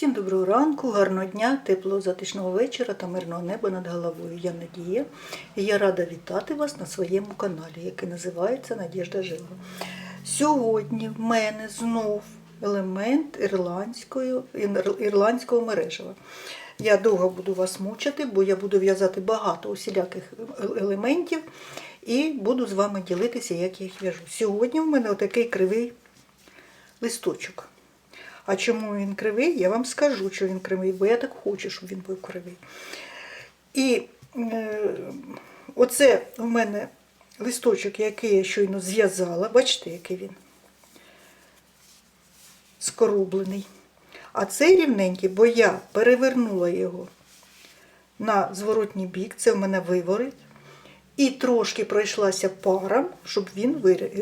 Всім доброго ранку, гарного дня, теплого затишного вечора та мирного неба над головою. Я Надія і я рада вітати вас на своєму каналі, який називається Надіжда Жила. Сьогодні в мене знов елемент ірландської, ірландського мережева. Я довго буду вас мучити, бо я буду в'язати багато усіляких елементів і буду з вами ділитися, як я їх в'яжу. Сьогодні в мене отакий кривий листочок. А чому він кривий, я вам скажу, що він кривий, бо я так хочу, щоб він був кривий. І е, оце у мене листочок, який я щойно зв'язала. Бачите, який він скорублений. А цей рівненький, бо я перевернула його на зворотній бік, це в мене виворить. І трошки пройшлася пара, щоб він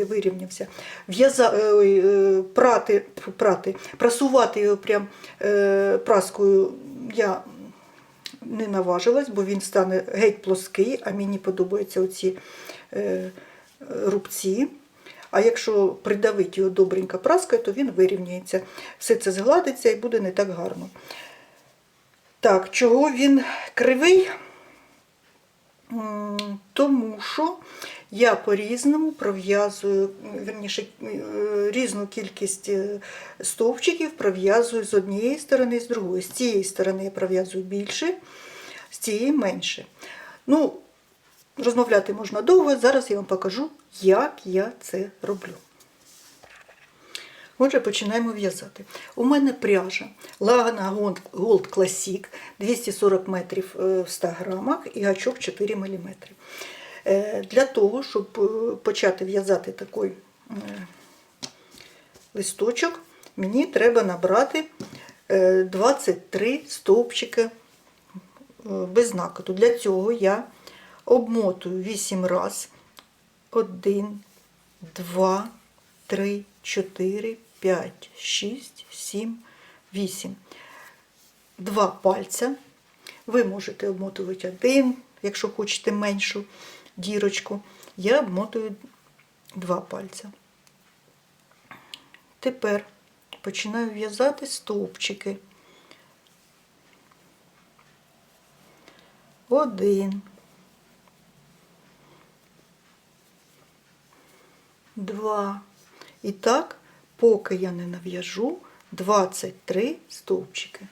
вирівнявся. В'яза, е, е, прати, прати, прасувати його прям е, праскою я не наважилась, бо він стане геть плоский, а мені подобаються оці е, рубці. А якщо придавити його добренько праскою, то він вирівняється. Все це згладиться і буде не так гарно. Так, чого він кривий? Тому що я по-різному пров'язую, верніше, е, різну кількість е, стовпчиків пров'язую з однієї сторони, з другої. З цієї сторони я пров'язую більше, з цієї менше. Ну, розмовляти можна довго, зараз я вам покажу, як я це роблю. Отже, починаємо в'язати. У мене пряжа Лагана Gold Classic 240 метрів е, в 100 грамах і гачок 4 мм. Для того, щоб е, почати в'язати такий е, листочок, мені треба набрати е, 23 стовпчики е, без накиду. Для цього я обмотую 8 раз. 1, 2, 3, 4, 5, 6, 7, 8. Два пальця. Ви можете обмотувати один, якщо хочете меншу дірочку. Я обмотую два пальця. Тепер починаю в'язати стовпчики. Один. Два. І так, поки я не нав'яжу 23 стовпчики.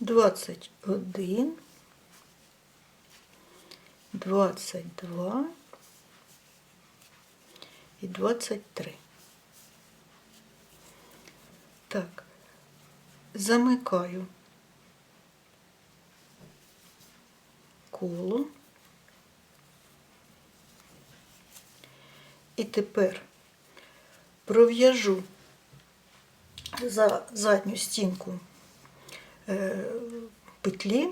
21, 22 і 23. Так, замикаю коло. І тепер пров'яжу за задню стінку е, петлі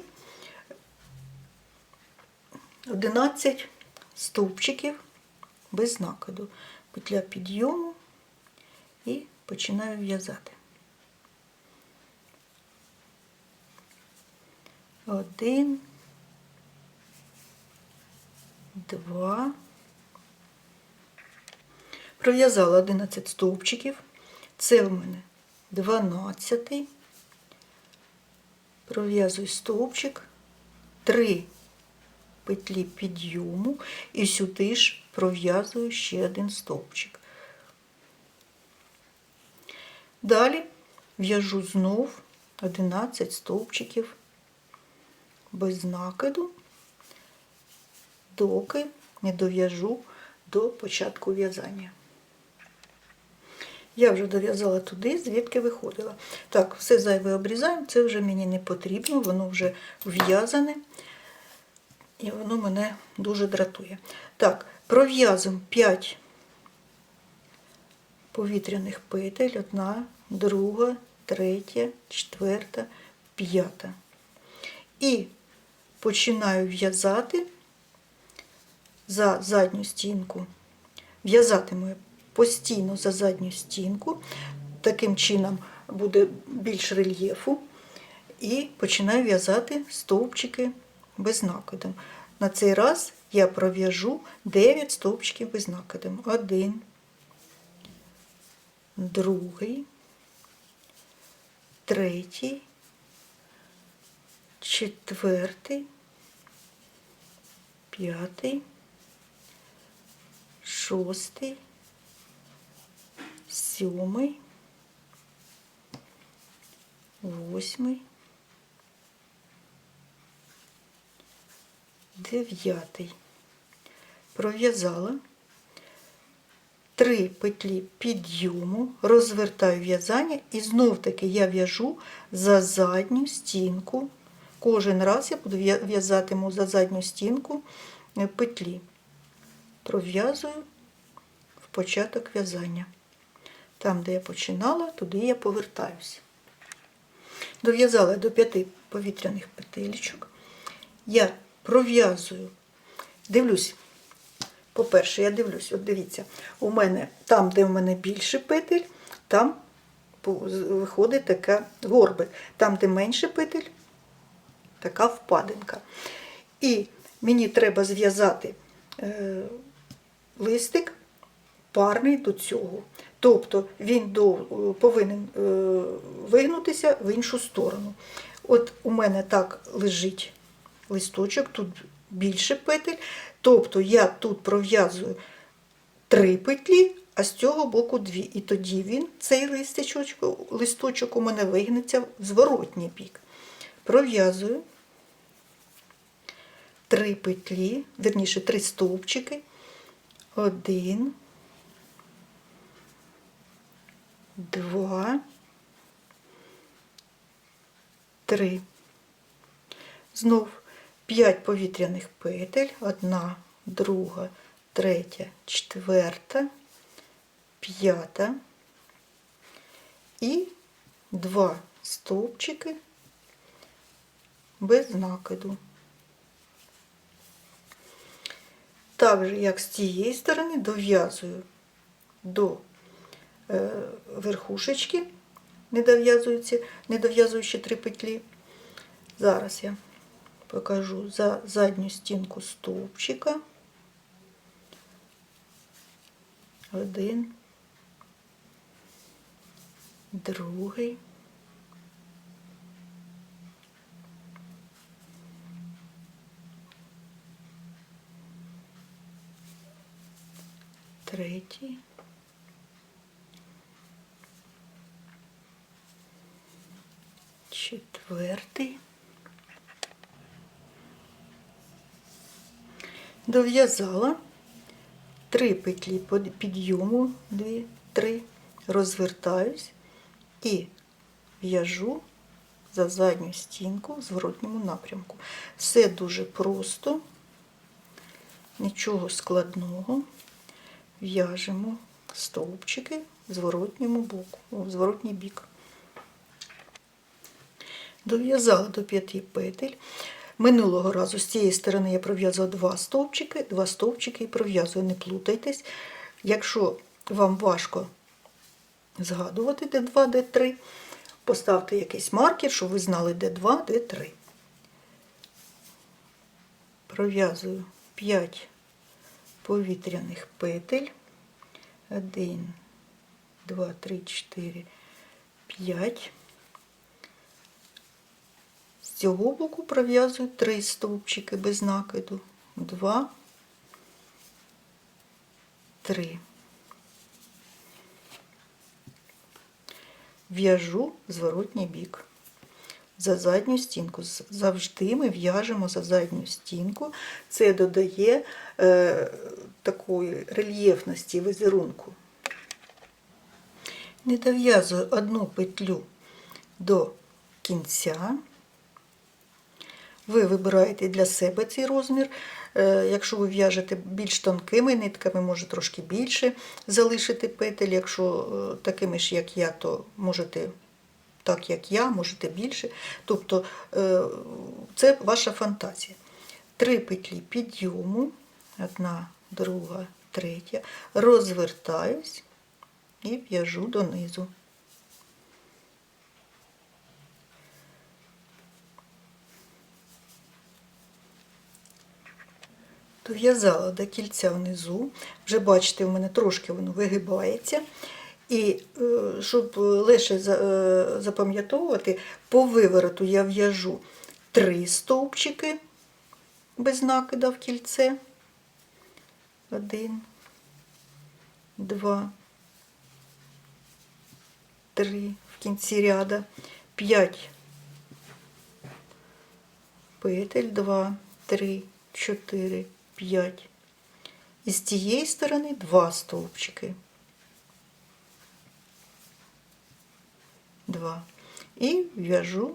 11 стовпчиків без накиду. Петля підйому і починаю в'язати. Один, два. Пров'язала 11 стовпчиків. Це в мене 12. Пров'язую стовпчик, 3 петлі підйому і сюди ж пров'язую ще один стовпчик. Далі в'яжу знов 11 стовпчиків без накиду, доки не дов'яжу до початку в'язання. Я вже дов'язала туди, звідки виходила. Так, все зайве обрізаємо, це вже мені не потрібно, воно вже в'язане, і воно мене дуже дратує. Так, пров'язуємо 5 повітряних петель, одна, друга, третя, четверта, п'ята. І починаю в'язати за задню стінку. В'язатиму постійно за задню стінку. Таким чином буде більш рельєфу. І починаю в'язати стовпчики без накиду. На цей раз я пров'яжу 9 стовпчиків без накиду. Один, другий, третій, четвертий, п'ятий, шостий, сьомий, восьмий, дев'ятий. Пров'язала три петлі підйому, розвертаю в'язання і знов таки я в'яжу за задню стінку. Кожен раз я буду в'я- в'язатиму за задню стінку е, петлі. Пров'язую в початок в'язання. Там, де я починала, туди я повертаюся. Дов'язала до п'яти повітряних петелечок. Я пров'язую, дивлюсь. По-перше, я дивлюсь, от дивіться, у мене там, де в мене більше петель, там виходить така горбик. Там, де менше петель, така впадинка. І мені треба зв'язати е, листик парний до цього. Тобто він е, повинен е, вигнутися в іншу сторону. От у мене так лежить листочок, тут більше петель. Тобто я тут пров'язую три петлі, а з цього боку дві. І тоді він, цей листочок, листочок у мене вигнеться в зворотній бік. Пров'язую три петлі, верніше три стовпчики. Один, Три. Знов п'ять повітряних петель, 1, 2, 3, 4, 5 і два стовпчики без накиду. Так же, як з цієї сторони, дов'язую до е, верхушечки не дов'язуючи, дов'язуючи три петлі. Зараз я покажу за задню стінку стовпчика. Один, другий. Третій. Четвертий. Дов'язала три петлі підйому, дві, три, розвертаюсь і в'яжу за задню стінку в зворотньому напрямку. Все дуже просто, нічого складного. В'яжемо стовпчики в зворотньому боку, в зворотній бік. Дов'язала до п'яти петель. Минулого разу з цієї сторони я пров'язала два стовпчики, два стовпчики і пров'язую, не плутайтесь. Якщо вам важко згадувати, де 2, де 3, поставте якийсь маркер, щоб ви знали, де 2, де 3. Пров'язую 5 повітряних петель. 1, 2, 3, 4, 5. Цього боку пров'язую 3 стовпчики без накиду. 2, 3. В'яжу зворотній бік. За задню стінку. Завжди ми в'яжемо за задню стінку. Це додає е, такої рельєфності візерунку. Не дов'язую одну петлю до кінця. Ви вибираєте для себе цей розмір. Е, Якщо ви в'яжете більш тонкими нитками, може трошки більше залишити петель. Якщо е, такими ж, як я, то можете так, як я, можете більше. Тобто е, це ваша фантазія. Три петлі підйому, одна, друга, третя. Розвертаюсь і в'яжу донизу. Дов'язала до кільця внизу. Вже бачите, у мене трошки воно вигибається. І е, щоб за- е, запам'ятовувати, по вивороту я в'яжу три стовпчики без накида в кільце. Один, два, три в кінці ряда, п'ять петель, два, три, чотири, п'ять. І з тієї сторони два стовпчики. Два. І в'яжу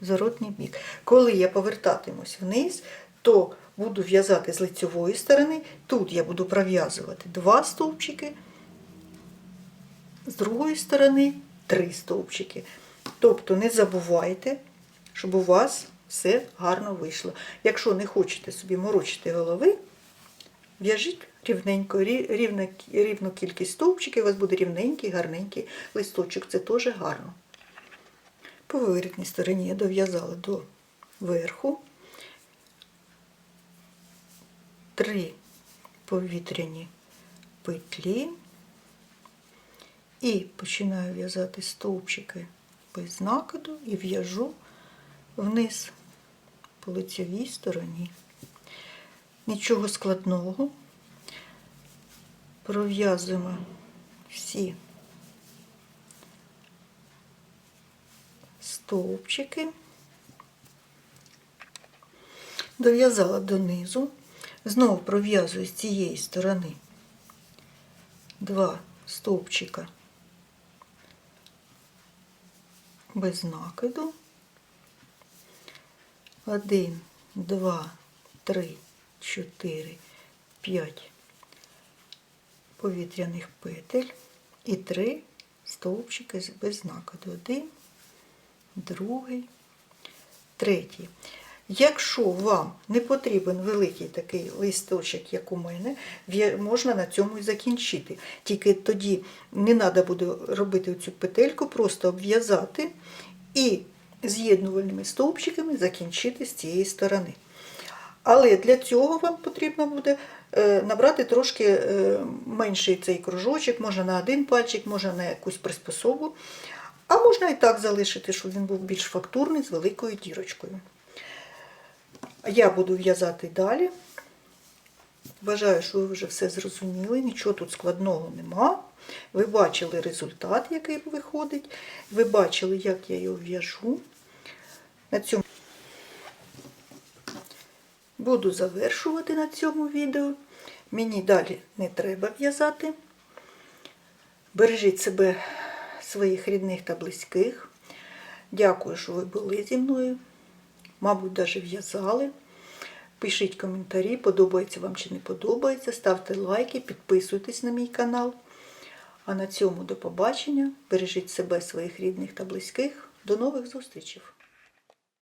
зворотній бік. Коли я повертатимусь вниз, то буду в'язати з лицьової сторони. Тут я буду пров'язувати два стовпчики, з другої сторони три стовпчики. Тобто не забувайте, щоб у вас все гарно вийшло. Якщо не хочете собі морочити голови, в'яжіть рівненько, рівна, рівну кількість стовпчиків, у вас буде рівненький, гарненький листочок. Це теж гарно. По виворітній стороні я дов'язала до верху три повітряні петлі і починаю в'язати стовпчики без накиду і в'яжу вниз по лицевій стороні. Нічого складного. Пров'язуємо всі стовпчики, дов'язала донизу, знову пров'язую з цієї сторони два стовпчика без накиду. Один, два, три, чотири, п'ять повітряних петель і три стовпчики без накиду. Один, другий, третій. Якщо вам не потрібен великий такий листочок, як у мене, можна на цьому і закінчити. Тільки тоді не треба буде робити цю петельку, просто обв'язати і з'єднувальними стовпчиками закінчити з цієї сторони. Але для цього вам потрібно буде е, набрати трошки е, менший цей кружочок, можна на один пальчик, можна на якусь приспособу. А можна і так залишити, щоб він був більш фактурний з великою дірочкою. Я буду в'язати далі. Бажаю, що ви вже все зрозуміли, нічого тут складного нема. Ви бачили результат, який виходить. Ви бачили, як я його в'яжу. На цьому буду завершувати на цьому відео. Мені далі не треба в'язати. Бережіть себе, своїх рідних та близьких. Дякую, що ви були зі мною. Мабуть, навіть в'язали. Пишіть коментарі, подобається вам чи не подобається. Ставте лайки, підписуйтесь на мій канал. А на цьому до побачення. Бережіть себе, своїх рідних та близьких. До нових зустрічей!